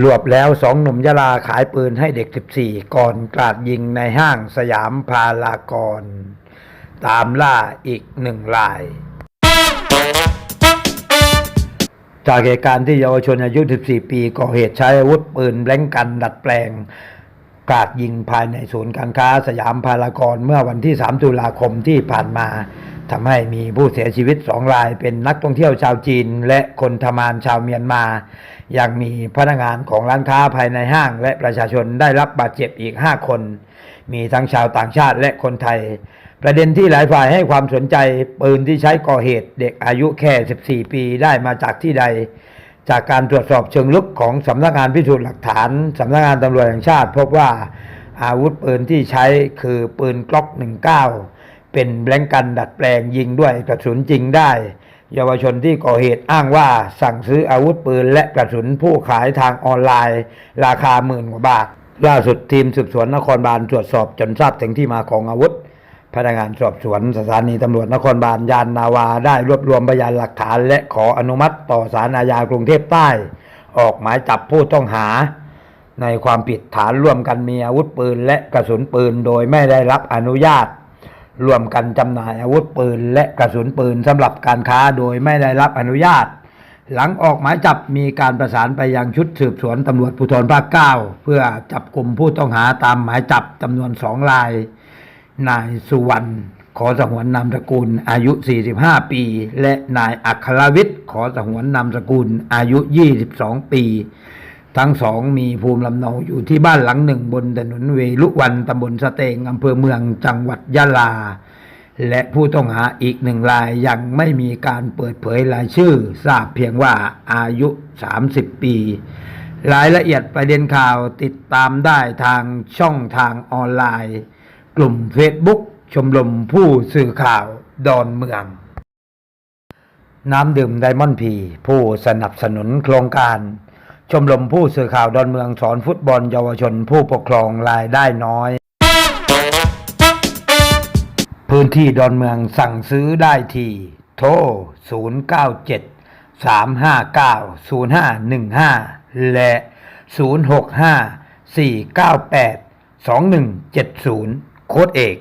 รวบแล้วสองหนุ่มยะลาขายปืนให้เด็ก 14 ก่อนกราดยิงในห้างสยามพารากอนตามล่าอีกหนึ่งราย จากเหตุการณ์ที่เยาวชนอายุ 14 ปีก่อเหตุใช้อาวุธปืนแบล็งกันดัดแปลงกราดยิงภายในศูนย์การค้าสยามพารากอนเมื่อวันที่ 3 ตุลาคมที่ผ่านมาทำให้มีผู้เสียชีวิตสองรายเป็นนักท่องเที่ยวชาวจีนและคนทำงานชาวเมียนมา ยังมีพนักงานของร้านค้าภายในห้างและประชาชนได้รับบาดเจ็บอีก 5 คน มีทั้งชาวต่างชาติและคนไทย ประเด็นที่หลายฝ่ายให้ความสนใจปืนที่ใช้ก่อเหตุเด็กอายุแค่ 14 ปีได้มาจากที่ใด จากการตรวจสอบเชิงลึกของสำนักงานพิสูจน์หลักฐานสำนักงานตำรวจแห่งชาติ พบว่าอาวุธปืนที่ใช้คือปืนกล็อก 19 เป็นแบงกันดัดแปลงยิงด้วยกระสุนจริงได้ เยาวชนที่ก่อเหตุอ้างว่าสั่งซื้ออาวุธปืนและกระสุนผู้ขายทางออนไลน์ ราคาหมื่นกว่าบาท ล่าสุดทีมสืบสวนนครบาลตรวจสอบจนทราบถึงที่มาของอาวุธ พนักงานสอบสวนสถานีตำรวจนครบาลยานนาวาได้รวบรวมพยานหลักฐาน และขออนุมัติต่อศาลอาญากรุงเทพใต้ ออกหมายจับผู้ต้องหา ในความผิดฐานร่วมกันมีอาวุธปืน และกระสุนปืนโดยไม่ได้รับอนุญาต ร่วมกันจำหน่ายอาวุธปืนและกระสุนปืนสำหรับการค้าโดยไม่ได้รับอนุญาต หลังออกหมายจับมีการประสานไปยังชุดสืบสวนตำรวจภูธรภาคเก้าเพื่อจับกลุ่มผู้ต้องหาตามหมายจับจำนวนสองราย นายสุวรรณขอสงวนนามสกุลอายุ 45 ปี และนายอัครวิทย์ขอสงวนนามสกุลอายุ 22 ปี ทั้งสองมีภูมิลำเนาอยู่ที่บ้านหลังหนึ่งบนถนนเวลุวันตำบลสะเตงอำเภอเมืองจังหวัดยะลา และผู้ต้องหาอีกหนึ่งรายยังไม่มีการเปิดเผยรายชื่อ ทราบเพียงว่าอายุ 30 ปี รายละเอียดประเด็นข่าวติดตามได้ทางช่องทางออนไลน์ กลุ่ม Facebook ชมรมผู้สื่อข่าวดอนเมือง น้ำดื่มไดมอนด์พีผู้สนับสนุนโครงการ ชมรมผู้สื่อข่าวดอนเมืองสอนฟุตบอลเยาวชนผู้ปกครองรายได้น้อย พื้นที่ดอนเมืองสั่งซื้อได้ที่ โทร 097 359 0515 และ 065 498 2170 โค้ดเอก